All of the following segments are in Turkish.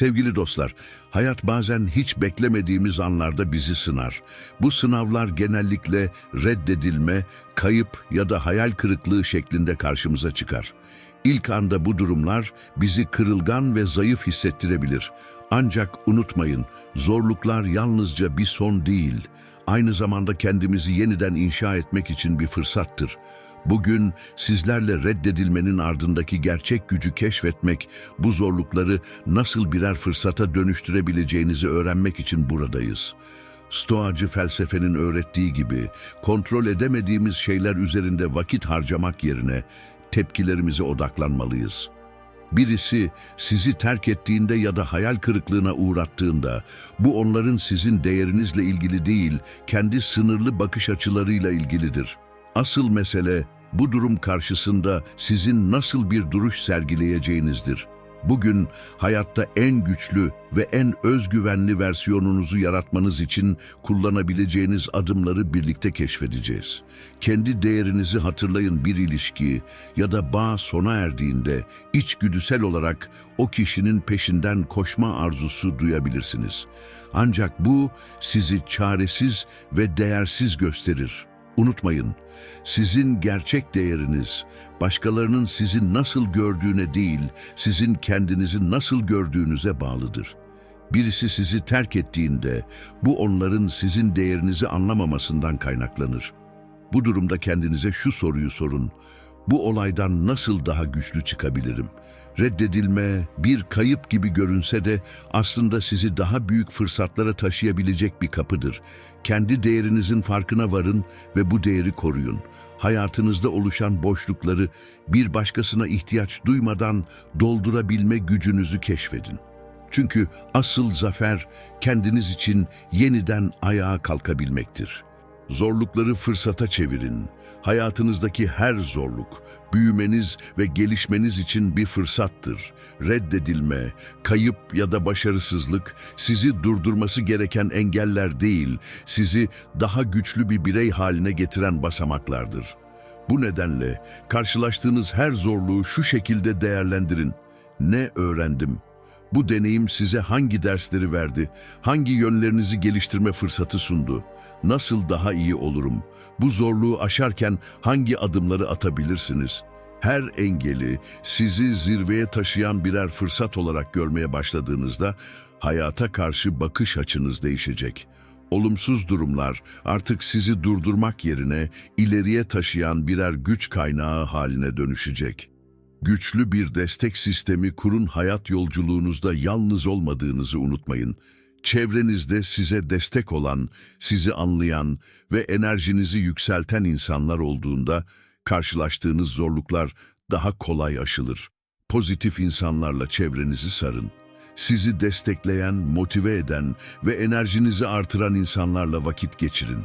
Sevgili dostlar, hayat bazen hiç beklemediğimiz anlarda bizi sınar. Bu sınavlar genellikle reddedilme, kayıp ya da hayal kırıklığı şeklinde karşımıza çıkar. İlk anda bu durumlar bizi kırılgan ve zayıf hissettirebilir. Ancak unutmayın, zorluklar yalnızca bir son değil, aynı zamanda kendimizi yeniden inşa etmek için bir fırsattır. Bugün sizlerle reddedilmenin ardındaki gerçek gücü keşfetmek, bu zorlukları nasıl birer fırsata dönüştürebileceğinizi öğrenmek için buradayız. Stoacı felsefenin öğrettiği gibi kontrol edemediğimiz şeyler üzerinde vakit harcamak yerine tepkilerimize odaklanmalıyız. Birisi sizi terk ettiğinde ya da hayal kırıklığına uğrattığında bu onların sizin değerinizle ilgili değil, kendi sınırlı bakış açılarıyla ilgilidir. Asıl mesele bu durum karşısında sizin nasıl bir duruş sergileyeceğinizdir. Bugün hayatta en güçlü ve en özgüvenli versiyonunuzu yaratmanız için kullanabileceğiniz adımları birlikte keşfedeceğiz. Kendi değerinizi hatırlayın bir ilişki ya da bağ sona erdiğinde içgüdüsel olarak o kişinin peşinden koşma arzusu duyabilirsiniz. Ancak bu sizi çaresiz ve değersiz gösterir. Unutmayın, sizin gerçek değeriniz, başkalarının sizi nasıl gördüğüne değil, sizin kendinizi nasıl gördüğünüze bağlıdır. Birisi sizi terk ettiğinde, bu onların sizin değerinizi anlamamasından kaynaklanır. Bu durumda kendinize şu soruyu sorun. Bu olaydan nasıl daha güçlü çıkabilirim? Reddedilme, bir kayıp gibi görünse de aslında sizi daha büyük fırsatlara taşıyabilecek bir kapıdır. Kendi değerinizin farkına varın ve bu değeri koruyun. Hayatınızda oluşan boşlukları bir başkasına ihtiyaç duymadan doldurabilme gücünüzü keşfedin. Çünkü asıl zafer kendiniz için yeniden ayağa kalkabilmektir. Zorlukları fırsata çevirin. Hayatınızdaki her zorluk, büyümeniz ve gelişmeniz için bir fırsattır. Reddedilme, kayıp ya da başarısızlık sizi durdurması gereken engeller değil, sizi daha güçlü bir birey haline getiren basamaklardır. Bu nedenle karşılaştığınız her zorluğu şu şekilde değerlendirin. Ne öğrendim? Bu deneyim size hangi dersleri verdi? Hangi yönlerinizi geliştirme fırsatı sundu? Nasıl daha iyi olurum? Bu zorluğu aşarken hangi adımları atabilirsiniz? Her engeli sizi zirveye taşıyan birer fırsat olarak görmeye başladığınızda hayata karşı bakış açınız değişecek. Olumsuz durumlar artık sizi durdurmak yerine ileriye taşıyan birer güç kaynağı haline dönüşecek. Güçlü bir destek sistemi kurun hayat yolculuğunuzda yalnız olmadığınızı unutmayın. Çevrenizde size destek olan, sizi anlayan ve enerjinizi yükselten insanlar olduğunda karşılaştığınız zorluklar daha kolay aşılır. Pozitif insanlarla çevrenizi sarın. Sizi destekleyen, motive eden ve enerjinizi artıran insanlarla vakit geçirin.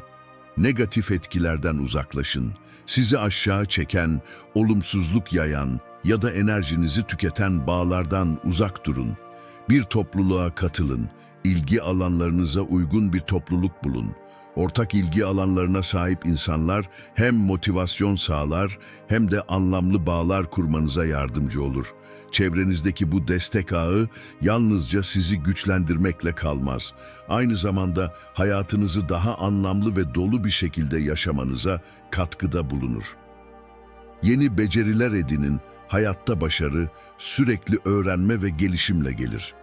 Negatif etkilerden uzaklaşın. Sizi aşağı çeken, olumsuzluk yayan ya da enerjinizi tüketen bağlardan uzak durun. Bir topluluğa katılın. İlgi alanlarınıza uygun bir topluluk bulun. Ortak ilgi alanlarına sahip insanlar hem motivasyon sağlar hem de anlamlı bağlar kurmanıza yardımcı olur. Çevrenizdeki bu destek ağı yalnızca sizi güçlendirmekle kalmaz. Aynı zamanda hayatınızı daha anlamlı ve dolu bir şekilde yaşamanıza katkıda bulunur. Yeni beceriler edinin, hayatta başarı sürekli öğrenme ve gelişimle gelir.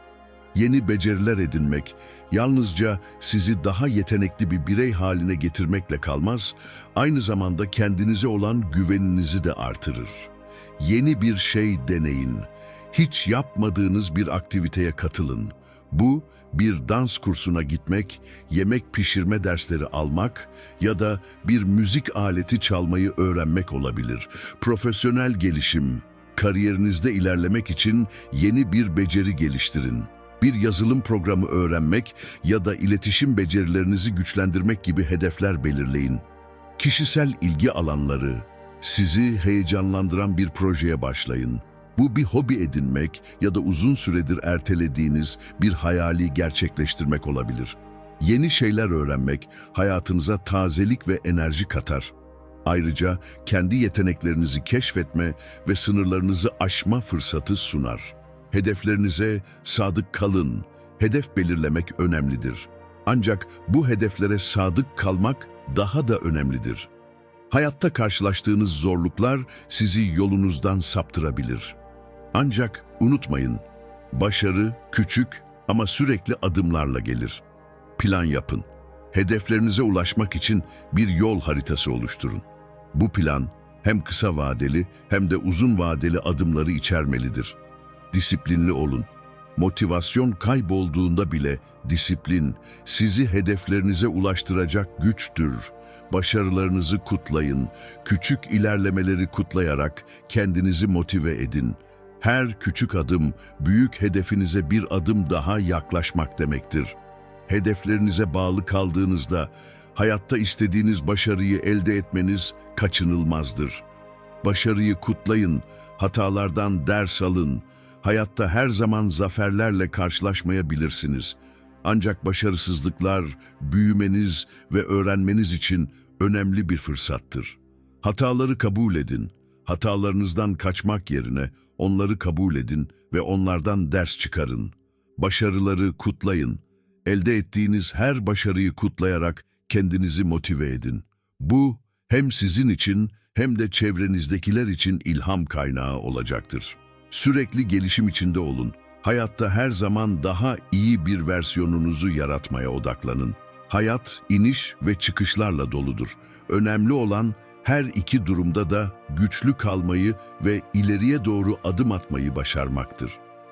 Yeni beceriler edinmek yalnızca sizi daha yetenekli bir birey haline getirmekle kalmaz, aynı zamanda kendinize olan güveninizi de artırır. Yeni bir şey deneyin. Hiç yapmadığınız bir aktiviteye katılın. Bu bir dans kursuna gitmek, yemek pişirme dersleri almak ya da bir müzik aleti çalmayı öğrenmek olabilir. Profesyonel gelişim, kariyerinizde ilerlemek için yeni bir beceri geliştirin. Bir yazılım programı öğrenmek ya da iletişim becerilerinizi güçlendirmek gibi hedefler belirleyin. Kişisel ilgi alanları, sizi heyecanlandıran bir projeye başlayın. Bu bir hobi edinmek ya da uzun süredir ertelediğiniz bir hayali gerçekleştirmek olabilir. Yeni şeyler öğrenmek hayatınıza tazelik ve enerji katar. Ayrıca kendi yeteneklerinizi keşfetme ve sınırlarınızı aşma fırsatı sunar. Hedeflerinize sadık kalın. Hedef belirlemek önemlidir. Ancak bu hedeflere sadık kalmak daha da önemlidir. Hayatta karşılaştığınız zorluklar sizi yolunuzdan saptırabilir. Ancak unutmayın, başarı küçük ama sürekli adımlarla gelir. Plan yapın. Hedeflerinize ulaşmak için bir yol haritası oluşturun. Bu plan hem kısa vadeli hem de uzun vadeli adımları içermelidir. Disiplinli olun. Motivasyon kaybolduğunda bile disiplin sizi hedeflerinize ulaştıracak güçtür. Başarılarınızı kutlayın. Küçük ilerlemeleri kutlayarak kendinizi motive edin. Her küçük adım büyük hedefinize bir adım daha yaklaşmak demektir. Hedeflerinize bağlı kaldığınızda hayatta istediğiniz başarıyı elde etmeniz kaçınılmazdır. Başarıyı kutlayın, hatalardan ders alın. Hayatta her zaman zaferlerle karşılaşmayabilirsiniz. Ancak başarısızlıklar büyümeniz ve öğrenmeniz için önemli bir fırsattır. Hataları kabul edin. Hatalarınızdan kaçmak yerine onları kabul edin ve onlardan ders çıkarın. Başarıları kutlayın. Elde ettiğiniz her başarıyı kutlayarak kendinizi motive edin. Bu hem sizin için hem de çevrenizdekiler için ilham kaynağı olacaktır. Sürekli gelişim içinde olun. Hayatta her zaman daha iyi bir versiyonunuzu yaratmaya odaklanın. Hayat iniş ve çıkışlarla doludur. Önemli olan her iki durumda da güçlü kalmayı ve ileriye doğru adım atmayı başarmaktır.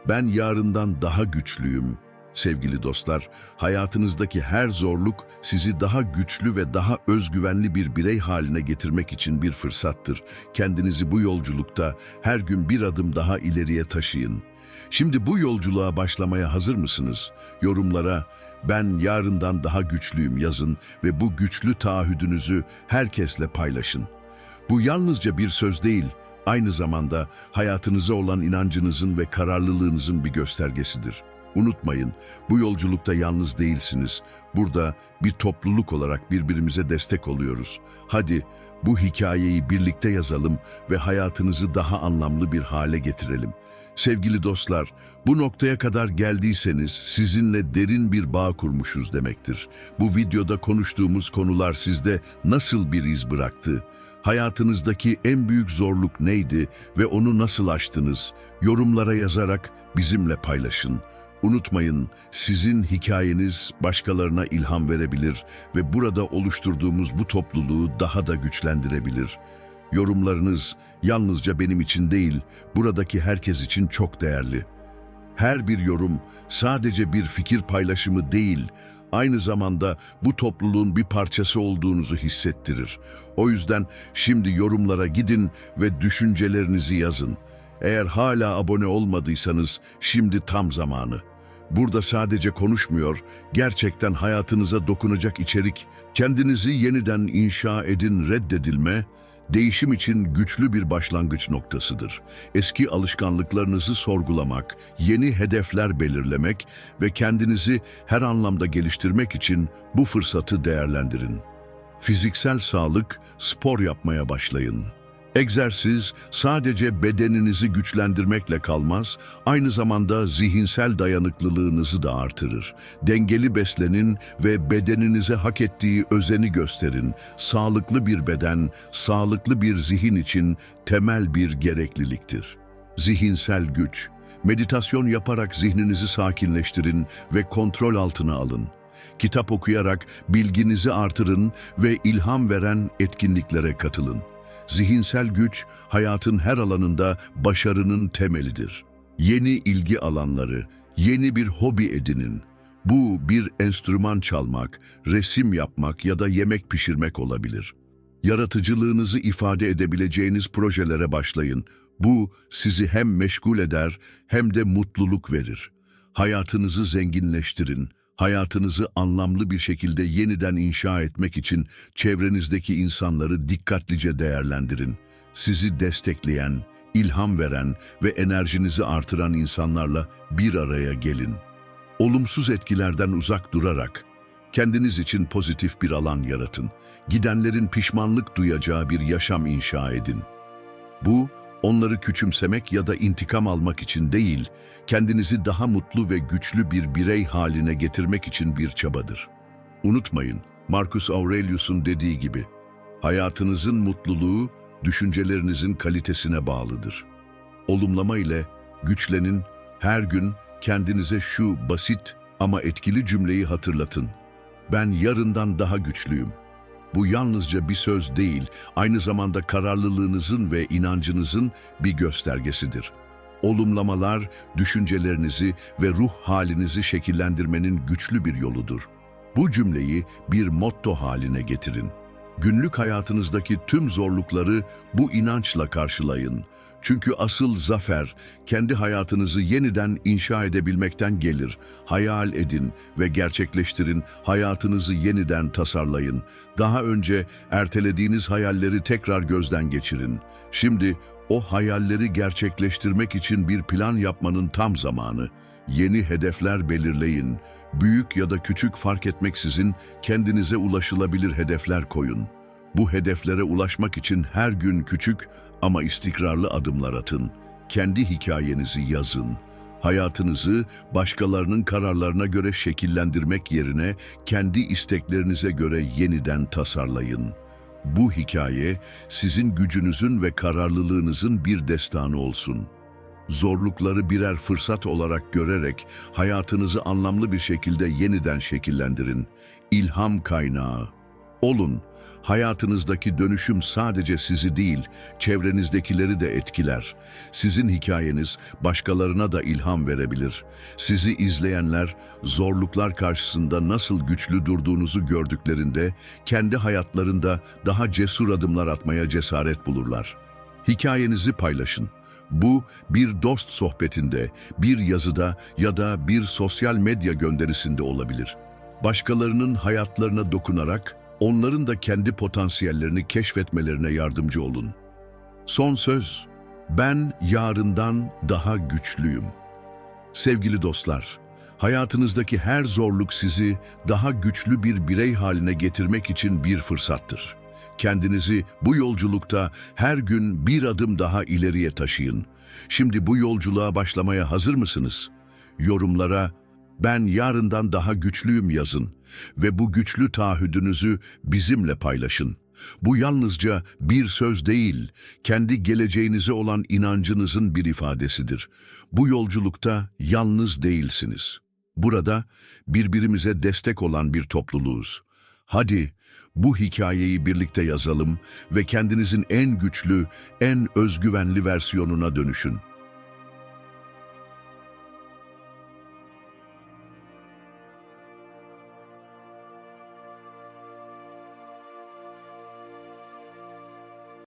Ben yarından daha güçlüyüm. Sevgili dostlar, hayatınızdaki her zorluk sizi daha güçlü ve daha özgüvenli bir birey haline getirmek için bir fırsattır. Kendinizi bu yolculukta her gün bir adım daha ileriye taşıyın. Şimdi bu yolculuğa başlamaya hazır mısınız? Yorumlara ben yarından daha güçlüyüm yazın ve bu güçlü taahhüdünüzü herkesle paylaşın. Bu yalnızca bir söz değil, aynı zamanda hayatınıza olan inancınızın ve kararlılığınızın bir göstergesidir. Unutmayın, bu yolculukta yalnız değilsiniz. Burada bir topluluk olarak birbirimize destek oluyoruz. Hadi bu hikayeyi birlikte yazalım ve hayatınızı daha anlamlı bir hale getirelim. Sevgili dostlar, bu noktaya kadar geldiyseniz sizinle derin bir bağ kurmuşuz demektir. Bu videoda konuştuğumuz konular sizde nasıl bir iz bıraktı? Hayatınızdaki en büyük zorluk neydi ve onu nasıl aştınız? Yorumlara yazarak bizimle paylaşın. Unutmayın, sizin hikayeniz başkalarına ilham verebilir ve burada oluşturduğumuz bu topluluğu daha da güçlendirebilir. Yorumlarınız yalnızca benim için değil, buradaki herkes için çok değerli. Her bir yorum sadece bir fikir paylaşımı değil, aynı zamanda bu topluluğun bir parçası olduğunuzu hissettirir. O yüzden şimdi yorumlara gidin ve düşüncelerinizi yazın. Eğer hala abone olmadıysanız şimdi tam zamanı. Burada sadece konuşmuyor, gerçekten hayatınıza dokunacak içerik, kendinizi yeniden inşa edin reddedilme, değişim için güçlü bir başlangıç noktasıdır. Eski alışkanlıklarınızı sorgulamak, yeni hedefler belirlemek ve kendinizi her anlamda geliştirmek için bu fırsatı değerlendirin. Fiziksel sağlık, spor yapmaya başlayın. Egzersiz sadece bedeninizi güçlendirmekle kalmaz, aynı zamanda zihinsel dayanıklılığınızı da artırır. Dengeli beslenin ve bedeninize hak ettiği özeni gösterin. Sağlıklı bir beden, sağlıklı bir zihin için temel bir gerekliliktir. Zihinsel güç, meditasyon yaparak zihninizi sakinleştirin ve kontrol altına alın. Kitap okuyarak bilginizi artırın ve ilham veren etkinliklere katılın. Zihinsel güç, hayatın her alanında başarının temelidir. Yeni ilgi alanları, yeni bir hobi edinin. Bu bir enstrüman çalmak, resim yapmak ya da yemek pişirmek olabilir. Yaratıcılığınızı ifade edebileceğiniz projelere başlayın. Bu sizi hem meşgul eder hem de mutluluk verir. Hayatınızı zenginleştirin. Hayatınızı anlamlı bir şekilde yeniden inşa etmek için çevrenizdeki insanları dikkatlice değerlendirin. Sizi destekleyen, ilham veren ve enerjinizi artıran insanlarla bir araya gelin. Olumsuz etkilerden uzak durarak kendiniz için pozitif bir alan yaratın. Gidenlerin pişmanlık duyacağı bir yaşam inşa edin. Bu Onları küçümsemek ya da intikam almak için değil, kendinizi daha mutlu ve güçlü bir birey haline getirmek için bir çabadır. Unutmayın, Marcus Aurelius'un dediği gibi, hayatınızın mutluluğu düşüncelerinizin kalitesine bağlıdır. Olumlama ile güçlenin, her gün kendinize şu basit ama etkili cümleyi hatırlatın. Ben yarından daha güçlüyüm. Bu yalnızca bir söz değil, aynı zamanda kararlılığınızın ve inancınızın bir göstergesidir. Olumlamalar, düşüncelerinizi ve ruh halinizi şekillendirmenin güçlü bir yoludur. Bu cümleyi bir motto haline getirin. Günlük hayatınızdaki tüm zorlukları bu inançla karşılayın. Çünkü asıl zafer kendi hayatınızı yeniden inşa edebilmekten gelir. Hayal edin ve gerçekleştirin, hayatınızı yeniden tasarlayın. Daha önce ertelediğiniz hayalleri tekrar gözden geçirin. Şimdi o hayalleri gerçekleştirmek için bir plan yapmanın tam zamanı. Yeni hedefler belirleyin. Büyük ya da küçük fark etmeksizin kendinize ulaşılabilir hedefler koyun. Bu hedeflere ulaşmak için her gün küçük ama istikrarlı adımlar atın. Kendi hikayenizi yazın. Hayatınızı başkalarının kararlarına göre şekillendirmek yerine kendi isteklerinize göre yeniden tasarlayın. Bu hikaye sizin gücünüzün ve kararlılığınızın bir destanı olsun. Zorlukları birer fırsat olarak görerek hayatınızı anlamlı bir şekilde yeniden şekillendirin. İlham kaynağı. Olun, hayatınızdaki dönüşüm sadece sizi değil, çevrenizdekileri de etkiler. Sizin hikayeniz başkalarına da ilham verebilir. Sizi izleyenler zorluklar karşısında nasıl güçlü durduğunuzu gördüklerinde kendi hayatlarında daha cesur adımlar atmaya cesaret bulurlar. Hikayenizi paylaşın. Bu bir dost sohbetinde, bir yazıda ya da bir sosyal medya gönderisinde olabilir. Başkalarının hayatlarına dokunarak onların da kendi potansiyellerini keşfetmelerine yardımcı olun. Son söz, ben yarından daha güçlüyüm. Sevgili dostlar, hayatınızdaki her zorluk sizi daha güçlü bir birey haline getirmek için bir fırsattır. Kendinizi bu yolculukta her gün bir adım daha ileriye taşıyın. Şimdi bu yolculuğa başlamaya hazır mısınız? Yorumlara ben yarından daha güçlüyüm yazın ve bu güçlü taahhüdünüzü bizimle paylaşın. Bu yalnızca bir söz değil, kendi geleceğinize olan inancınızın bir ifadesidir. Bu yolculukta yalnız değilsiniz. Burada birbirimize destek olan bir topluluğuz. Hadi bu hikayeyi birlikte yazalım ve kendinizin en güçlü, en özgüvenli versiyonuna dönüşün.